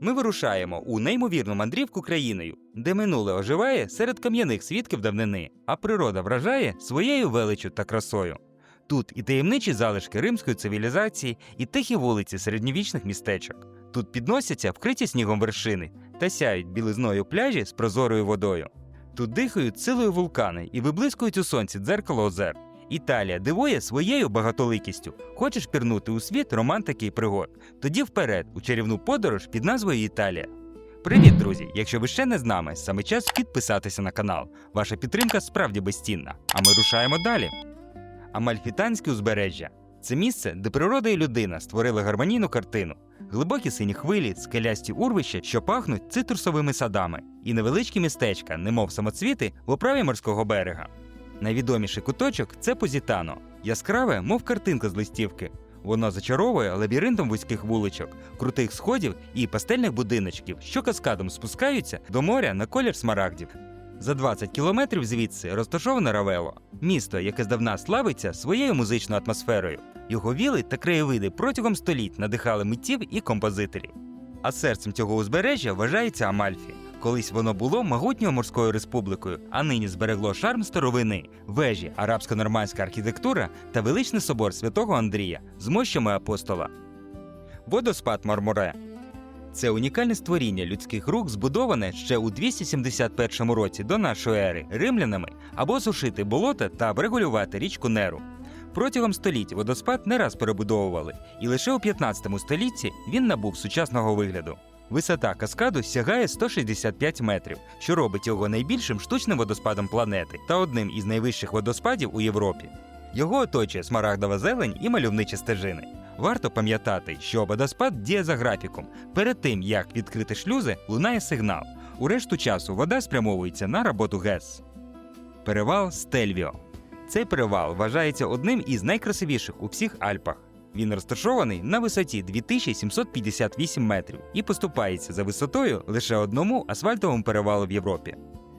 Ми вирушаємо у неймовірну мандрівку країною, де минуле оживає серед кам'яних свідків давнини, а природа вражає своєю величчю та красою. Тут і таємничі залишки римської цивілізації, і тихі вулиці середньовічних містечок. Тут підносяться вкриті снігом вершини та сяють білизною пляжі з прозорою водою. Тут дихають силою вулкани і виблискують у сонці дзеркало озер. Італія дивує своєю багатоликістю. Хочеш пірнути у світ романтики і пригод? Тоді вперед у чарівну подорож під назвою Італія. Привіт, друзі! Якщо ви ще не з нами, саме час підписатися на канал. Ваша підтримка справді безцінна. А ми рушаємо далі. Амальфітанське узбережжя це місце, де природа і людина створили гармонійну картину. Глибокі сині хвилі, скелясті урвища, що пахнуть цитрусовими садами, і невеличкі містечка, немов самоцвіти, в оправі морського берега. Найвідоміший куточок це Позітано, яскраве, мов картинка з листівки. Воно зачаровує лабіринтом вузьких вуличок, крутих сходів і пастельних будиночків, що каскадом спускаються до моря на колір смарагдів. За 20 кілометрів звідси розташоване Равело, місто, яке здавна славиться своєю музичною атмосферою. Його віли та краєвиди протягом століть надихали митців і композиторів. А серцем цього узбережжя вважається Амальфі. Колись воно було могутньою морською республікою, а нині зберегло шарм старовини, вежі, арабсько-нормандська архітектура та величний собор святого Андрія з мощами апостола. Водоспад Марморе це унікальне створіння людських рук, збудоване ще у 271 році до нашої ери римлянами, або сушити болота та врегулювати річку Неру. Протягом століть водоспад не раз перебудовували, і лише у 15 столітті він набув сучасного вигляду. Висота каскаду сягає 165 метрів, що робить його найбільшим штучним водоспадом планети та одним із найвищих водоспадів у Європі. Його оточує смарагдова зелень і мальовничі стежини. Варто пам'ятати, що водоспад діє за графіком. Перед тим як відкрити шлюзи, лунає сигнал. У решту часу вода спрямовується на роботу ГЕС. Перевал Стельвіо. Цей перевал вважається одним із найкрасивіших у всіх Альпах. Він розташований на висоті 2758 метрів і поступається за висотою лише одному асфальтовому перевалу в Європі.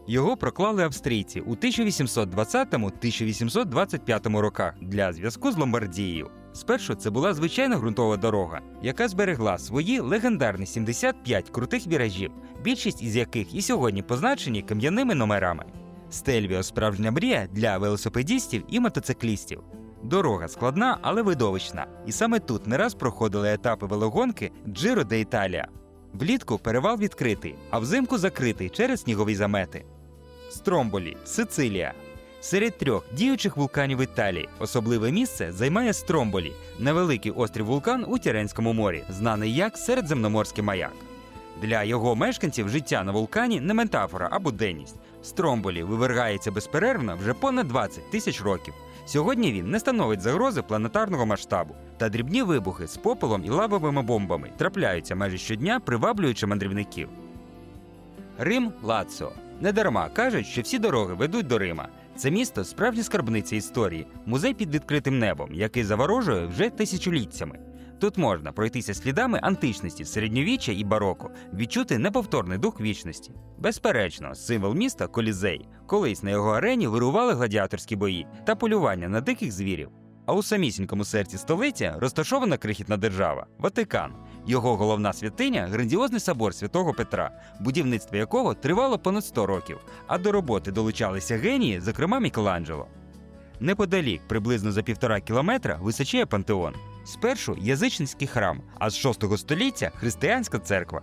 Його проклали австрійці у 1820-1825 роках для зв'язку з Ломбардією. Спершу це була звичайна ґрунтова дорога, яка зберегла свої легендарні 75 крутих віражів, більшість із яких і сьогодні позначені кам'яними номерами. Стельвіо справжня мрія для велосипедістів і мотоциклістів. Дорога складна, але видовищна, і саме тут не раз проходили етапи велогонки Джиро де Італія. Влітку перевал відкритий, а взимку закритий через снігові замети. Стромболі, Сицилія. Серед трьох діючих вулканів Італії особливе місце займає Стромболі, невеликий острів вулкан у Тіренському морі, знаний як Середземноморський маяк. Для його мешканців життя на вулкані не метафора, а буденність. Стромболі вивергається безперервно вже понад 20 тисяч років. Сьогодні він не становить загрози планетарного масштабу, та дрібні вибухи з попелом і лавовими бомбами трапляються майже щодня, приваблюючи мандрівників. Рим Лаціо. Недарма кажуть, що всі дороги ведуть до Рима. Це місто справжня скарбниця історії, музей під відкритим небом, який заворожує вже тисячоліттями. Тут можна пройтися слідами античності, середньовіччя і бароко, відчути неповторний дух вічності. Безперечно, символ міста колізей. Колись на його арені вирували гладіаторські бої та полювання на диких звірів. А у самісінькому серці столиці розташована крихітна держава Ватикан. Його головна святиня грандіозний собор святого Петра, будівництво якого тривало понад 100 років, а до роботи долучалися генії, зокрема Мікеланджело. Неподалік, приблизно за півтора кілометра, височіє пантеон. Спершу язичницький храм, а з 6 століття християнська церква.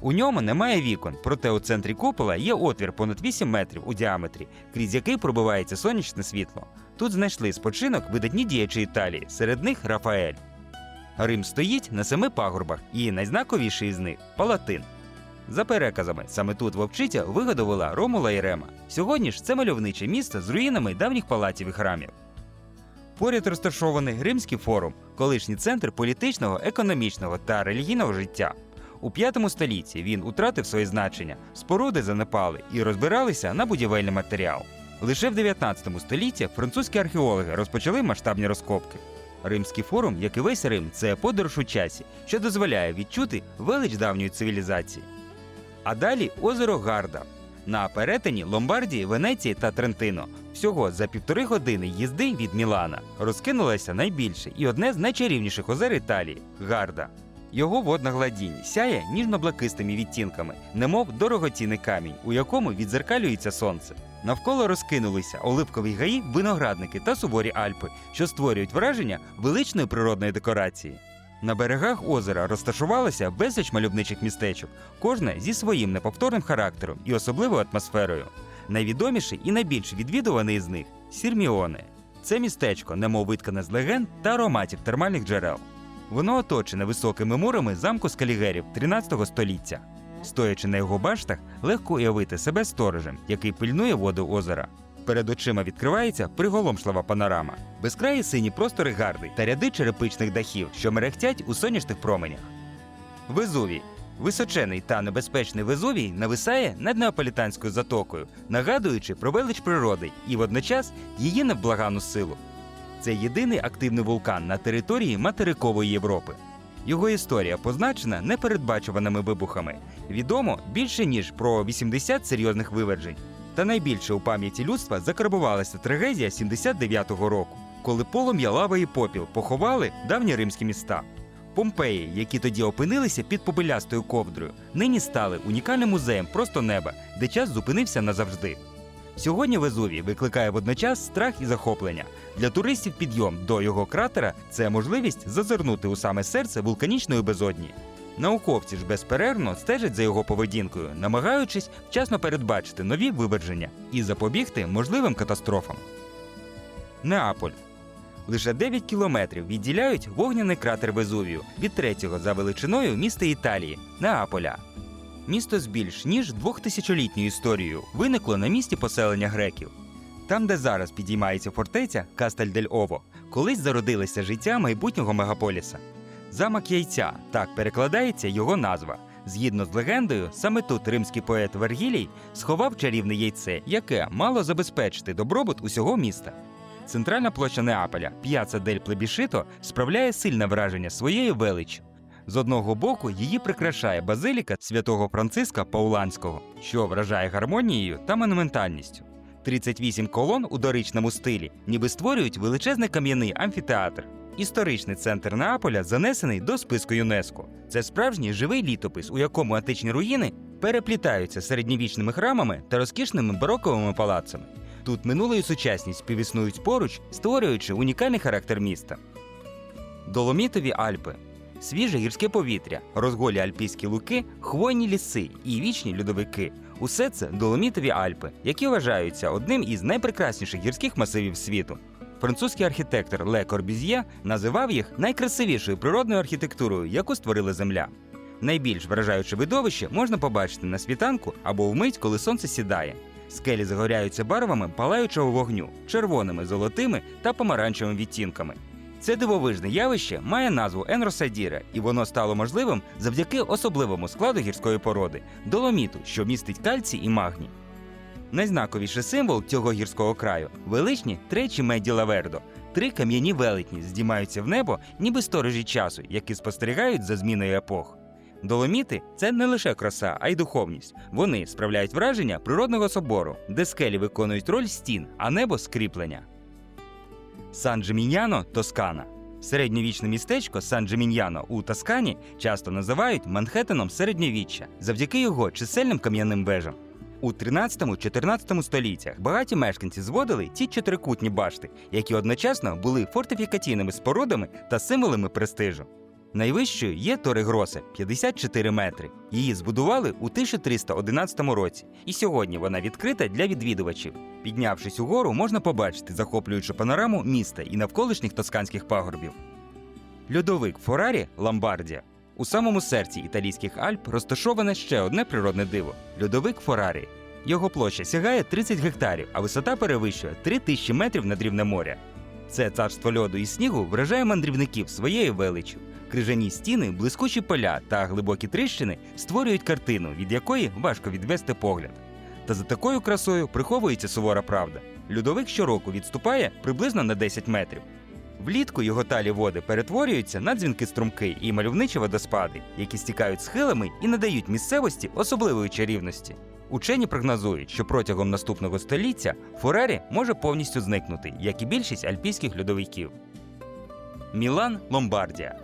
У ньому немає вікон, проте у центрі купола є отвір понад 8 метрів у діаметрі, крізь який пробивається сонячне світло. Тут знайшли спочинок видатні діячі Італії, серед них Рафаель. Рим стоїть на семи пагорбах, і найзнаковіший із них Палатин. За переказами, саме тут вовчиця вигодувала Ромула і Рема. Сьогодні ж це мальовниче місто з руїнами давніх палаців і храмів. Поряд розташований Римський форум, колишній центр політичного, економічного та релігійного життя. У п'ятому столітті він утратив своє значення, споруди занепали і розбиралися на будівельний матеріал. Лише в 19 столітті французькі археологи розпочали масштабні розкопки. Римський форум, як і весь Рим, це подорож у часі, що дозволяє відчути велич давньої цивілізації. А далі озеро Гарда. На перетині Ломбардії, Венеції та Трентино. Всього за півтори години їзди від Мілана розкинулося найбільше і одне з найчарівніших озер Італії Гарда. Його водна гладінь сяє ніжно-блакистими відтінками, немов дорогоцінний камінь, у якому відзеркалюється сонце. Навколо розкинулися оливкові гаї, виноградники та суворі Альпи, що створюють враження величної природної декорації. На берегах озера розташувалося безліч мальовничих містечок, кожне зі своїм неповторним характером і особливою атмосферою. Найвідоміший і найбільш відвідуваний з них Сірміоне. Це містечко, немов виткане з легенд та ароматів термальних джерел. Воно оточене високими мурами замку скалігерів 13 століття. Стоячи на його баштах, легко уявити себе сторожем, який пильнує воду озера. Перед очима відкривається приголомшлива панорама, безкраї сині простори гарди та ряди черепичних дахів, що мерехтять у сонячних променях. Везувій. Височений та небезпечний Везувій нависає над неаполітанською затокою, нагадуючи про велич природи і водночас її невблагану силу. Це єдиний активний вулкан на території материкової Європи. Його історія позначена непередбачуваними вибухами. Відомо більше ніж про 80 серйозних вивержень. Та найбільше у пам'яті людства закарбувалася трагедія 79-го року, коли полум'я лави і попіл поховали давні римські міста. Помпеї, які тоді опинилися під попелястою ковдрою, нині стали унікальним музеєм просто неба, де час зупинився назавжди. Сьогодні Везувій викликає водночас страх і захоплення. Для туристів підйом до його кратера це можливість зазирнути у саме серце вулканічної безодні. Науковці ж безперервно стежать за його поведінкою, намагаючись вчасно передбачити нові виверження і запобігти можливим катастрофам. Неаполь Лише 9 кілометрів відділяють вогняний кратер Везувію від третього за величиною міста Італії Неаполя. Місто з більш ніж двохтисячолітньою історією виникло на місці поселення греків. Там, де зараз підіймається фортеця Кастель дель Ово, колись зародилося життя майбутнього мегаполіса. Замок яйця так перекладається його назва. Згідно з легендою, саме тут римський поет Вергілій сховав чарівне яйце, яке мало забезпечити добробут усього міста. Центральна площа Неаполя, П'яца дель Плебішито, справляє сильне враження своєю величчю. З одного боку її прикрашає базиліка святого Франциска Пауланського, що вражає гармонією та монументальністю. 38 колон у доричному стилі, ніби створюють величезний кам'яний амфітеатр. Історичний центр Неаполя занесений до списку ЮНЕСКО. Це справжній живий літопис, у якому античні руїни переплітаються середньовічними храмами та розкішними бароковими палацами. Тут минуле і сучасність співіснують поруч, створюючи унікальний характер міста. Доломітові Альпи свіже гірське повітря, розголі альпійські луки, хвойні ліси і вічні льодовики. Усе це Доломітові Альпи, які вважаються одним із найпрекрасніших гірських масивів світу. Французький архітектор Ле Корбіз'є називав їх найкрасивішою природною архітектурою, яку створила Земля. Найбільш вражаюче видовище можна побачити на світанку або вмить, коли сонце сідає. Скелі загоряються барвами палаючого вогню, червоними, золотими та помаранчевими відтінками. Це дивовижне явище має назву Енросадіра, і воно стало можливим завдяки особливому складу гірської породи доломіту, що містить кальцій і магній. Найзнаковіший символ цього гірського краю величні тричі меді лавердо. Три кам'яні велетні здіймаються в небо, ніби сторожі часу, які спостерігають за зміною епох. Доломіти це не лише краса, а й духовність. Вони справляють враження природного собору, де скелі виконують роль стін, а небо скріплення. Сан Джиміньяно Тоскана. Середньовічне містечко Сан Джиміньяно у Тоскані часто називають Манхеттеном середньовіччя завдяки його чисельним кам'яним вежам. У 13-14 століттях багаті мешканці зводили ці чотирикутні башти, які одночасно були фортифікаційними спорудами та символами престижу. Найвищою є Тори Гросе 54 метри. Її збудували у 1311 році, і сьогодні вона відкрита для відвідувачів. Піднявшись угору, можна побачити захоплюючу панораму міста і навколишніх тосканських пагорбів. Льодовик Форарі Ламбардія. У самому серці італійських Альп розташоване ще одне природне диво льодовик Форарі. Його площа сягає 30 гектарів, а висота перевищує 3000 метрів над рівнем моря. Це царство льоду і снігу вражає мандрівників своєю величчю. Крижані стіни, блискучі поля та глибокі тріщини створюють картину, від якої важко відвести погляд. Та за такою красою приховується сувора правда. Льодовик щороку відступає приблизно на 10 метрів. Влітку його талі води перетворюються на дзвінки струмки і мальовничі водоспади, які стікають схилами і надають місцевості особливої чарівності. Учені прогнозують, що протягом наступного століття Фурері може повністю зникнути, як і більшість альпійських льодовиків. Мілан Ломбардія.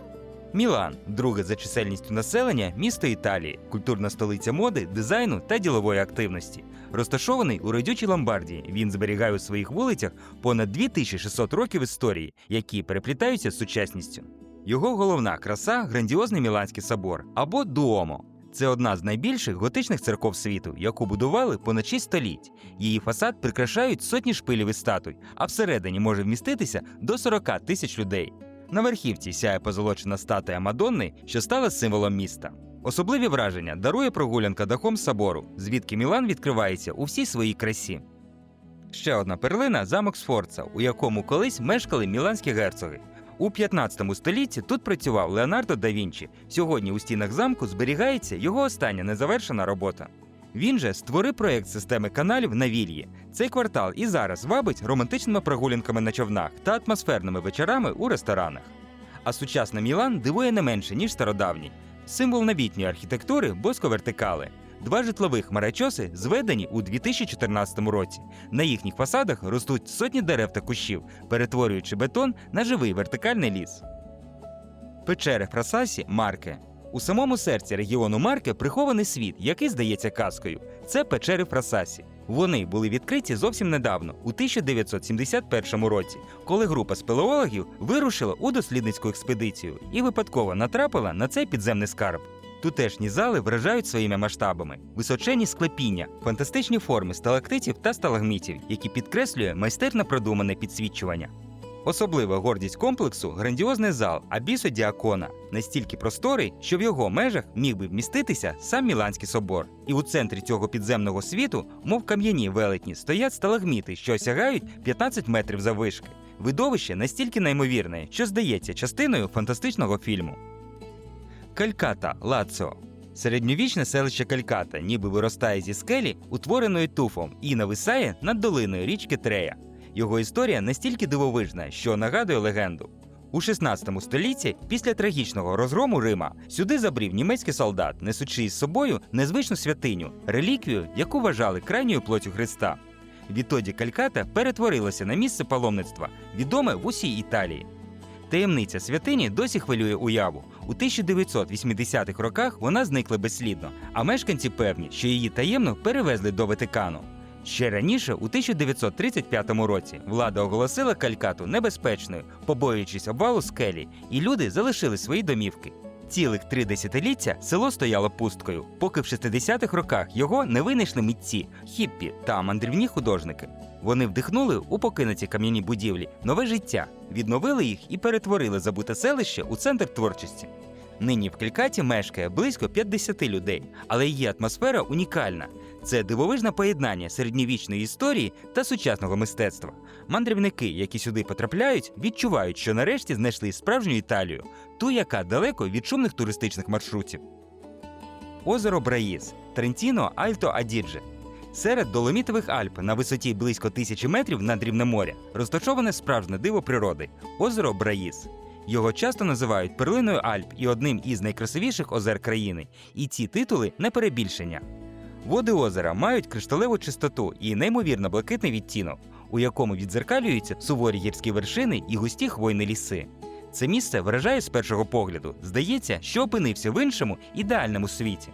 Мілан друге за чисельністю населення місто Італії, культурна столиця моди, дизайну та ділової активності. Розташований у родючій Ломбардії, він зберігає у своїх вулицях понад 2600 років історії, які переплітаються з сучасністю. Його головна краса грандіозний Міланський собор або Дуомо. Це одна з найбільших готичних церков світу, яку будували понад 6 століть. Її фасад прикрашають сотні шпилів і статуй, а всередині може вміститися до 40 тисяч людей. На верхівці сяє позолочена статуя Мадонни, що стала символом міста. Особливі враження дарує прогулянка дахом собору, звідки Мілан відкривається у всій своїй красі. Ще одна перлина замок Сфорца, у якому колись мешкали міланські герцоги. У 15 столітті тут працював Леонардо да Вінчі. Сьогодні у стінах замку зберігається його остання незавершена робота. Він же створив проєкт системи каналів на Вільї. Цей квартал і зараз вабить романтичними прогулянками на човнах та атмосферними вечорами у ресторанах. А сучасний Мілан дивує не менше, ніж стародавній. Символ новітньої архітектури боско-вертикали. Два житлових хмарочоси зведені у 2014 році. На їхніх фасадах ростуть сотні дерев та кущів, перетворюючи бетон на живий вертикальний ліс. Печери Фрасасі Марке. У самому серці регіону Марке прихований світ, який здається казкою. Це печери Фрасасі. Вони були відкриті зовсім недавно, у 1971 році, коли група спелеологів вирушила у дослідницьку експедицію і випадково натрапила на цей підземний скарб. Тутешні зали вражають своїми масштабами, височені склепіння, фантастичні форми сталактитів та сталагмітів, які підкреслює майстерно продумане підсвічування. Особлива гордість комплексу грандіозний зал Абісо Діакона, настільки просторий, що в його межах міг би вміститися сам Міланський собор. І у центрі цього підземного світу, мов кам'яні велетні, стоять сталагміти, що осягають 15 метрів заввишки. Видовище настільки неймовірне, що здається частиною фантастичного фільму. Кальката Лаціо. Середньовічне селище Кальката ніби виростає зі скелі, утвореної туфом, і нависає над долиною річки Трея. Його історія настільки дивовижна, що нагадує легенду. У 16 столітті, після трагічного розгрому Рима, сюди забрів німецький солдат, несучи із собою незвичну святиню, реліквію, яку вважали крайньою плоттю Христа. Відтоді Кальката перетворилася на місце паломництва, відоме в усій Італії. Таємниця святині досі хвилює уяву. У 1980-х роках вона зникла безслідно, а мешканці певні, що її таємно перевезли до Ватикану. Ще раніше, у 1935 році, влада оголосила Калькату небезпечною, побоюючись обвалу скелі, і люди залишили свої домівки. Цілих три десятиліття село стояло пусткою, поки в 60-х роках його не винайшли митці, хіппі та мандрівні художники. Вони вдихнули у покинуті кам'яні будівлі нове життя, відновили їх і перетворили забуте селище у центр творчості. Нині в Калькаті мешкає близько 50 людей, але її атмосфера унікальна. Це дивовижне поєднання середньовічної історії та сучасного мистецтва. Мандрівники, які сюди потрапляють, відчувають, що нарешті знайшли справжню Італію, ту, яка далеко від шумних туристичних маршрутів. Озеро Браїз Трентіно Альто Адідже. Серед Доломітових Альп на висоті близько тисячі метрів над рівнем моря розташоване справжнє диво природи озеро Браїз. Його часто називають перлиною Альп і одним із найкрасивіших озер країни. І ці титули не перебільшення. Води озера мають кришталеву чистоту і неймовірно блакитний відтінок, у якому відзеркалюються суворі гірські вершини і густі хвойні ліси. Це місце вражає з першого погляду. Здається, що опинився в іншому ідеальному світі.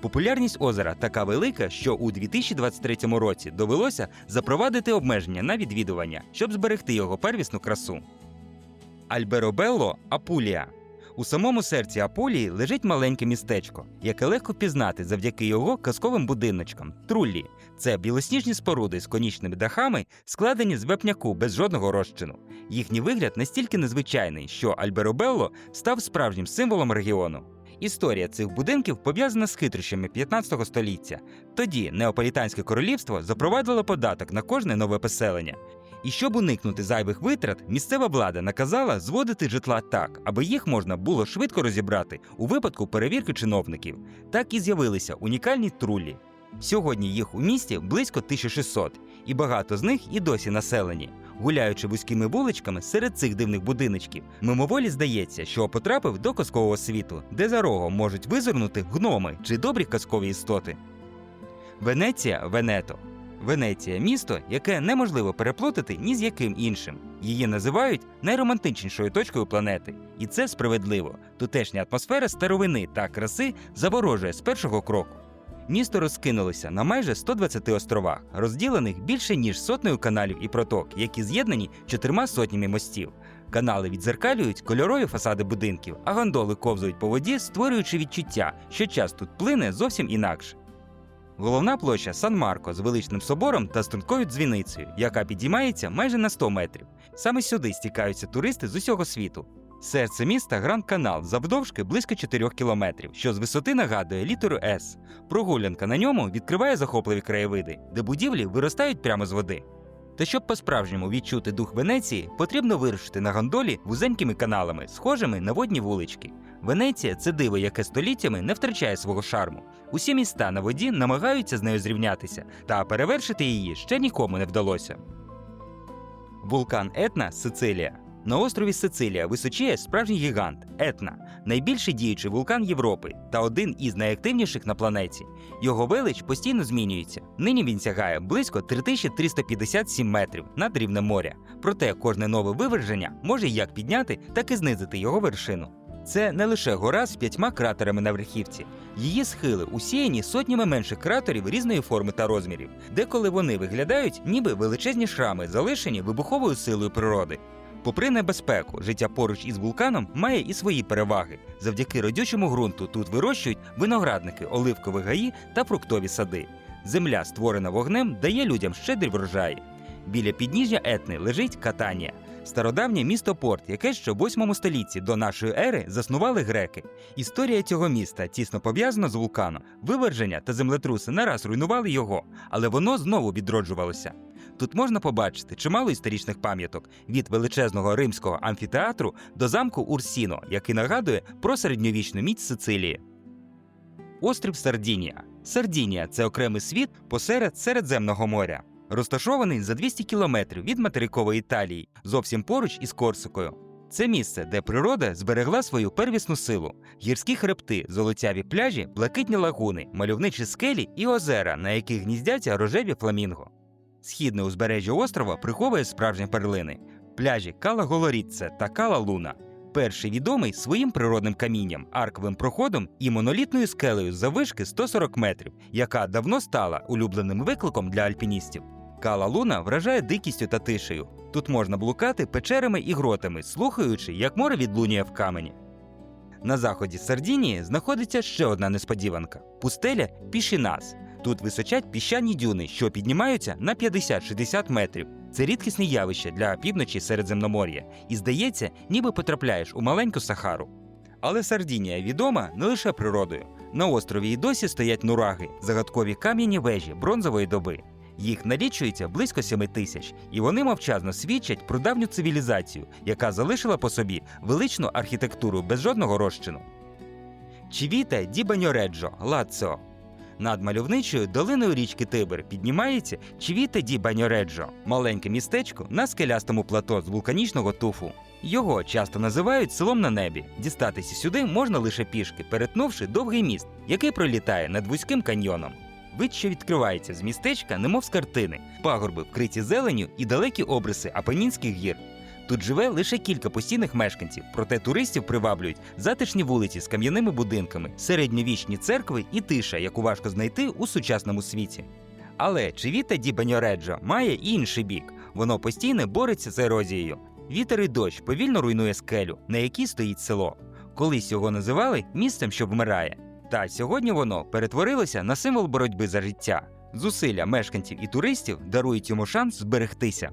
Популярність озера така велика, що у 2023 році довелося запровадити обмеження на відвідування, щоб зберегти його первісну красу. Альберобелло Апулія. У самому серці Апулії лежить маленьке містечко, яке легко пізнати завдяки його казковим будиночкам труллі. Це білосніжні споруди з конічними дахами, складені з вепняку без жодного розчину. Їхній вигляд настільки незвичайний, що Альберобелло став справжнім символом регіону. Історія цих будинків пов'язана з хитрощами 15 століття. Тоді Неаполітанське королівство запровадило податок на кожне нове поселення. І щоб уникнути зайвих витрат, місцева влада наказала зводити житла так, аби їх можна було швидко розібрати у випадку перевірки чиновників. Так і з'явилися унікальні трулі. Сьогодні їх у місті близько 1600, і багато з них і досі населені. Гуляючи вузькими вуличками серед цих дивних будиночків, мимоволі здається, що потрапив до казкового світу, де за рогом можуть визирнути гноми чи добрі казкові істоти. Венеція Венето. Венеція місто, яке неможливо переплутати ні з яким іншим. Її називають найромантичнішою точкою планети. І це справедливо. Тутешня атмосфера старовини та краси заворожує з першого кроку. Місто розкинулося на майже 120 островах, розділених більше ніж сотнею каналів і проток, які з'єднані чотирма сотнями мостів. Канали відзеркалюють кольорові фасади будинків, а гондоли ковзують по воді, створюючи відчуття, що час тут плине зовсім інакше. Головна площа Сан Марко з величним собором та стрункою дзвіницею, яка підіймається майже на 100 метрів. Саме сюди стікаються туристи з усього світу. Серце міста Гранд Канал завдовжки близько 4 кілометрів, що з висоти нагадує літеру С. Прогулянка на ньому відкриває захопливі краєвиди, де будівлі виростають прямо з води. Та щоб по-справжньому відчути дух Венеції, потрібно вирушити на гондолі вузенькими каналами, схожими на водні вулички. Венеція це диво, яке століттями не втрачає свого шарму. Усі міста на воді намагаються з нею зрівнятися, та перевершити її ще нікому не вдалося. Вулкан Етна Сицилія. На острові Сицилія височіє справжній гігант Етна, найбільший діючий вулкан Європи та один із найактивніших на планеті. Його велич постійно змінюється. Нині він сягає близько 3357 метрів над рівнем моря. Проте кожне нове виверження може як підняти, так і знизити його вершину. Це не лише гора з п'ятьма кратерами на верхівці. Її схили усіяні сотнями менших кратерів різної форми та розмірів, деколи вони виглядають ніби величезні шрами, залишені вибуховою силою природи. Попри небезпеку, життя поруч із вулканом має і свої переваги. Завдяки родючому ґрунту тут вирощують виноградники, оливкові гаї та фруктові сади. Земля, створена вогнем, дає людям щедрі врожаї. Біля підніжжя Етни лежить Катанія, стародавнє місто Порт, яке ще в 8 столітті до нашої ери заснували греки. Історія цього міста тісно пов'язана з вулканом. Виверження та землетруси не раз руйнували його, але воно знову відроджувалося. Тут можна побачити чимало історичних пам'яток від величезного римського амфітеатру до замку Урсіно, який нагадує про середньовічну міць Сицилії. Острів Сардінія. Сардінія це окремий світ посеред Середземного моря. Розташований за 200 кілометрів від материкової Італії, зовсім поруч із Корсикою. Це місце, де природа зберегла свою первісну силу: гірські хребти, золотяві пляжі, блакитні лагуни, мальовничі скелі і озера, на яких гніздяться рожеві фламінго. Східне узбережжя острова приховує справжні перлини: пляжі Кала Голорідце та Кала Луна. Перший відомий своїм природним камінням, арковим проходом і монолітною скелею заввишки 140 метрів, яка давно стала улюбленим викликом для альпіністів. Кала Луна вражає дикістю та тишею. Тут можна блукати печерами і гротами, слухаючи, як море відлунює в камені. На заході Сардінії знаходиться ще одна несподіванка пустеля Пішінас. Тут височать піщані дюни, що піднімаються на 50-60 метрів. Це рідкісне явище для півночі Середземномор'я, і здається, ніби потрапляєш у маленьку Сахару. Але Сардінія відома не лише природою. На острові і досі стоять нураги, загадкові кам'яні вежі бронзової доби. Їх налічується близько 7 тисяч, і вони мовчазно свідчать про давню цивілізацію, яка залишила по собі величну архітектуру без жодного розчину. Чівіта ді Баньореджо, Лацо. Над мальовничою долиною річки Тибр піднімається Чівіта ді Баньореджо, маленьке містечко на скелястому плато з вулканічного туфу. Його часто називають селом на небі. Дістатися сюди можна лише пішки, перетнувши довгий міст, який пролітає над вузьким каньйоном. Вид, що відкривається з містечка, немов з картини, пагорби вкриті зеленю і далекі обриси Апенінських гір. Тут живе лише кілька постійних мешканців, проте туристів приваблюють затишні вулиці з кам'яними будинками, середньовічні церкви і тиша, яку важко знайти у сучасному світі. Але Чивіта ді Баньореджо має і інший бік. Воно постійно бореться з ерозією. Вітер і дощ повільно руйнує скелю, на якій стоїть село. Колись його називали місцем, що вмирає. Та сьогодні воно перетворилося на символ боротьби за життя. Зусилля мешканців і туристів дарують йому шанс зберегтися.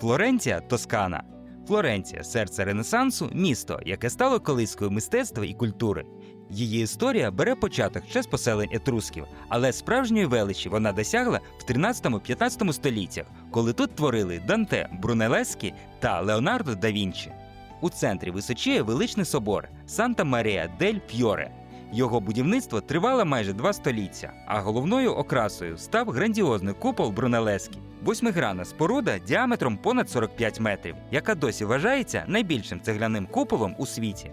Флоренція Тоскана. Флоренція серце Ренесансу, місто, яке стало колискою мистецтва і культури. Її історія бере початок ще з поселень етрусків, але справжньої величі вона досягла в 13-15 століттях, коли тут творили Данте, Брунелески та Леонардо да Вінчі. У центрі височіє величний собор Санта Марія дель Фьоре. Його будівництво тривало майже два століття, а головною окрасою став грандіозний купол Брунелески. Восьмигранна споруда діаметром понад 45 метрів, яка досі вважається найбільшим цегляним куполом у світі.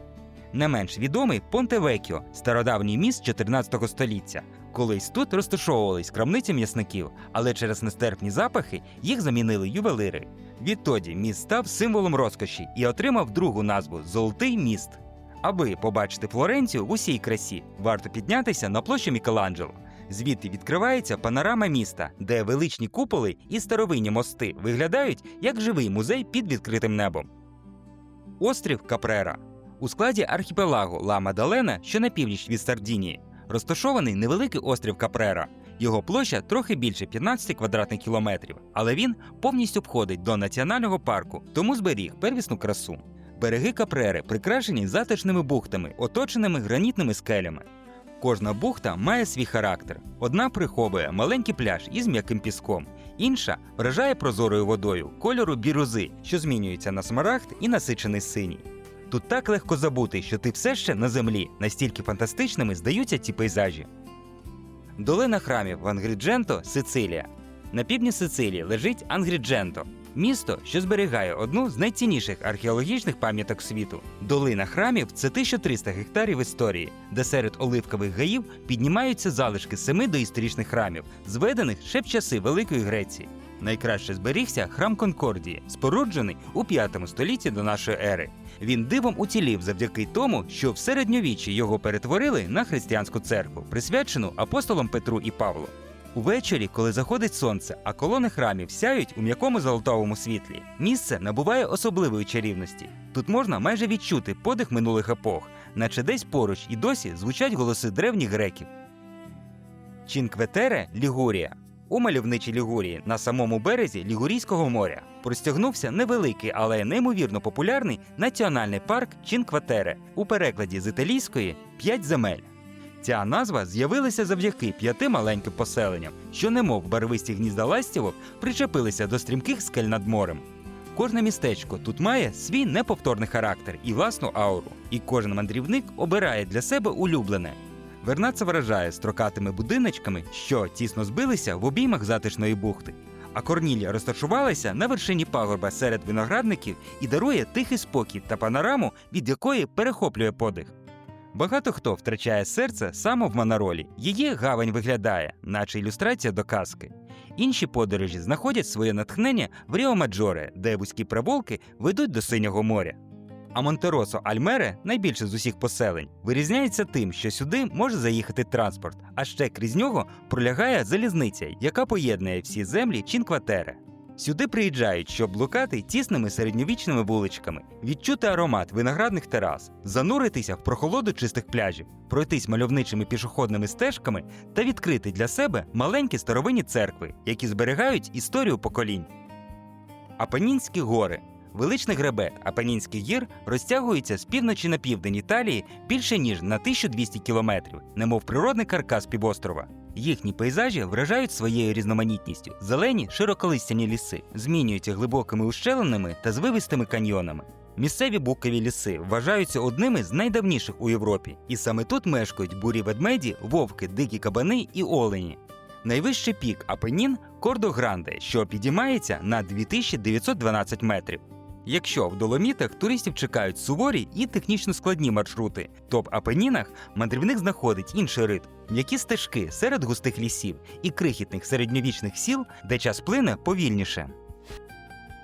Не менш відомий Понте Векіо, стародавній міст 14 століття. Колись тут розташовувались крамниці м'ясників, але через нестерпні запахи їх замінили ювелири. Відтоді міст став символом розкоші і отримав другу назву Золотий міст. Аби побачити Флоренцію в усій красі, варто піднятися на площу Мікеланджело. Звідти відкривається панорама міста, де величні куполи і старовинні мости виглядають як живий музей під відкритим небом. Острів Капрера у складі архіпелагу Ла Мадалена, що на північ від Сардінії, розташований невеликий острів Капрера. Його площа трохи більше 15 квадратних кілометрів, але він повністю входить до національного парку, тому зберіг первісну красу. Береги Капрери прикрашені затишними бухтами, оточеними гранітними скелями. Кожна бухта має свій характер. Одна приховує маленький пляж із м'яким піском, інша вражає прозорою водою кольору бірузи, що змінюється на смарагд і насичений синій. Тут так легко забути, що ти все ще на землі, настільки фантастичними здаються ці пейзажі. Долина храмів Ангрідженто, Сицилія. На півдні Сицилії лежить Ангрідженто, місто, що зберігає одну з найцінніших археологічних пам'яток світу. Долина храмів це 1300 гектарів історії, де серед оливкових гаїв піднімаються залишки семи доісторичних храмів, зведених ще в часи Великої Греції. Найкраще зберігся храм Конкордії, споруджений у 5 столітті до нашої ери. Він дивом уцілів завдяки тому, що в середньовіччі його перетворили на християнську церкву, присвячену апостолам Петру і Павлу. Увечері, коли заходить сонце, а колони храмів сяють у м'якому золотовому світлі, місце набуває особливої чарівності. Тут можна майже відчути подих минулих епох, наче десь поруч і досі звучать голоси древніх греків. Чінкветере Лігурія. У мальовничій Лігурії на самому березі Лігурійського моря простягнувся невеликий, але неймовірно популярний національний парк Чінкватере у перекладі з італійської п'ять земель. Ця назва з'явилася завдяки п'яти маленьким поселенням, що, немов барвисті гнізда ластівок, причепилися до стрімких скель над морем. Кожне містечко тут має свій неповторний характер і власну ауру, і кожен мандрівник обирає для себе улюблене. Вернаца вражає строкатими будиночками, що тісно збилися в обіймах затишної бухти. А Корнілія розташувалася на вершині пагорба серед виноградників і дарує тихий спокій та панораму, від якої перехоплює подих. Багато хто втрачає серце саме в Манаролі. Її гавань виглядає, наче ілюстрація до казки. Інші подорожі знаходять своє натхнення в Ріо Маджоре, де вузькі провулки ведуть до синього моря. А Монтеросо Альмере, найбільше з усіх поселень, вирізняється тим, що сюди може заїхати транспорт, а ще крізь нього пролягає залізниця, яка поєднує всі землі Чінкватере. Сюди приїжджають, щоб блукати тісними середньовічними вуличками, відчути аромат виноградних терас, зануритися в прохолоду чистих пляжів, пройтись мальовничими пішохідними стежками та відкрити для себе маленькі старовинні церкви, які зберігають історію поколінь. Апенінські гори. Величний гребет Апенінських гір розтягується з півночі на південь Італії більше ніж на 1200 кілометрів, немов природний каркас півострова. Їхні пейзажі вражають своєю різноманітністю. Зелені широколистяні ліси змінюються глибокими ущелинами та звивистими каньйонами. Місцеві букові ліси вважаються одними з найдавніших у Європі, і саме тут мешкають бурі ведмеді, вовки, дикі кабани і олені. Найвищий пік Апенін Кордо Гранде, що підіймається на 2912 метрів. Якщо в Доломітах туристів чекають суворі і технічно складні маршрути, то в Апенінах мандрівник знаходить інший ритм, м'які стежки серед густих лісів і крихітних середньовічних сіл, де час плине повільніше.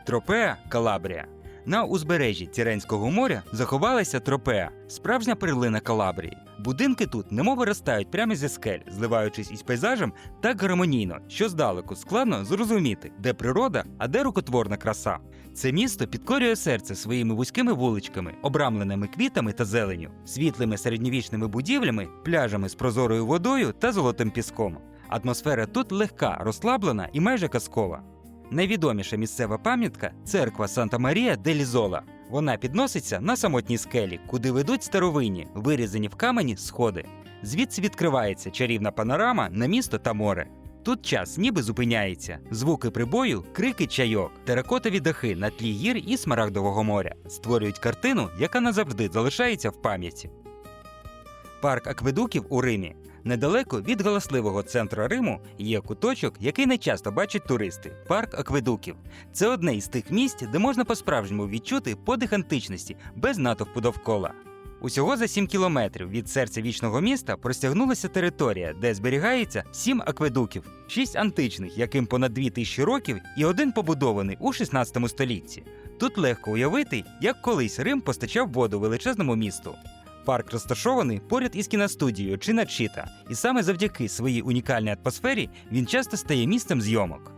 Тропея Калабрія. На узбережжі Тіренського моря заховалася тропеа, справжня перлина Калабрії. Будинки тут немов виростають прямо зі скель, зливаючись із пейзажем так гармонійно, що здалеку складно зрозуміти, де природа, а де рукотворна краса. Це місто підкорює серце своїми вузькими вуличками, обрамленими квітами та зеленю, світлими середньовічними будівлями, пляжами з прозорою водою та золотим піском. Атмосфера тут легка, розслаблена і майже казкова. Найвідоміша місцева пам'ятка церква Санта Марія де Лізола. Вона підноситься на самотній скелі, куди ведуть старовинні, вирізані в камені сходи. Звідси відкривається чарівна панорама на місто та море. Тут час ніби зупиняється. Звуки прибою, крики чайок, теракотові дахи на тлі гір і смарагдового моря створюють картину, яка назавжди залишається в пам'яті. Парк акведуків у Римі. Недалеко від галасливого центру Риму є куточок, який не часто бачать туристи парк акведуків. Це одне із тих місць, де можна по-справжньому відчути подих античності без натовпу довкола. Усього за 7 кілометрів від серця вічного міста простягнулася територія, де зберігається 7 акведуків, 6 античних, яким понад 2000 років, і один побудований у 16 столітті. Тут легко уявити, як колись Рим постачав воду величезному місту. Парк розташований поряд із кіностудією Чиначіта, і саме завдяки своїй унікальній атмосфері він часто стає місцем зйомок.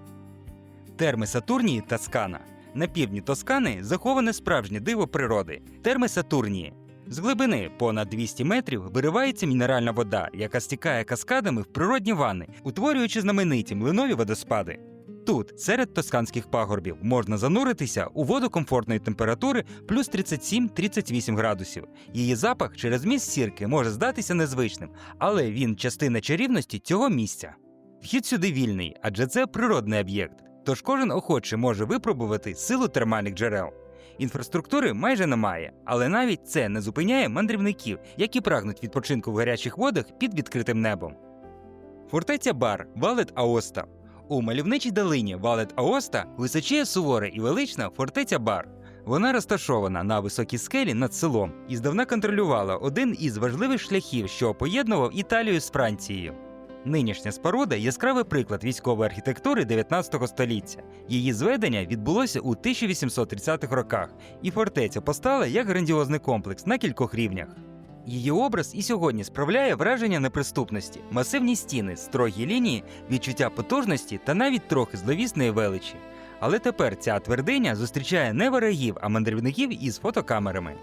Терми Сатурнії Тоскана. На півдні Тоскани заховане справжнє диво природи терми Сатурнії. З глибини понад 200 метрів виривається мінеральна вода, яка стікає каскадами в природні ванни, утворюючи знамениті млинові водоспади. Тут, серед тосканських пагорбів, можна зануритися у воду комфортної температури плюс 37-38 градусів. Її запах через міст сірки може здатися незвичним, але він частина чарівності цього місця. Вхід сюди вільний, адже це природний об'єкт, тож кожен охоче може випробувати силу термальних джерел. Інфраструктури майже немає, але навіть це не зупиняє мандрівників, які прагнуть відпочинку в гарячих водах під відкритим небом. Фортеця Бар Валет Аоста. У мальовничій долині Валет Аоста височіє сувора і велична фортеця Бар. Вона розташована на високій скелі над селом і здавна контролювала один із важливих шляхів, що поєднував Італію з Францією. Нинішня споруда яскравий приклад військової архітектури 19 століття. Її зведення відбулося у 1830-х роках, і фортеця постала як грандіозний комплекс на кількох рівнях. Її образ і сьогодні справляє враження неприступності, масивні стіни, строгі лінії, відчуття потужності та навіть трохи зловісної величі. Але тепер ця твердиня зустрічає не ворогів, а мандрівників із фотокамерами.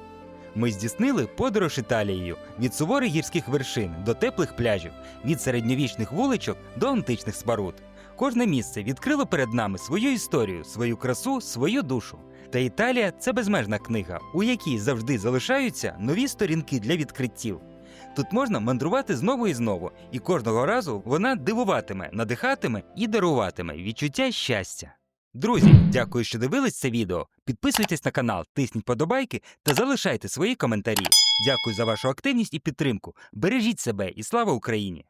Ми здійснили подорож Італією від суворих гірських вершин до теплих пляжів, від середньовічних вуличок до античних споруд. Кожне місце відкрило перед нами свою історію, свою красу, свою душу. Та Італія це безмежна книга, у якій завжди залишаються нові сторінки для відкриттів. Тут можна мандрувати знову і знову, і кожного разу вона дивуватиме, надихатиме і даруватиме відчуття щастя. Друзі, дякую, що дивились це відео. Підписуйтесь на канал, тисніть подобайки та залишайте свої коментарі. Дякую за вашу активність і підтримку. Бережіть себе і слава Україні!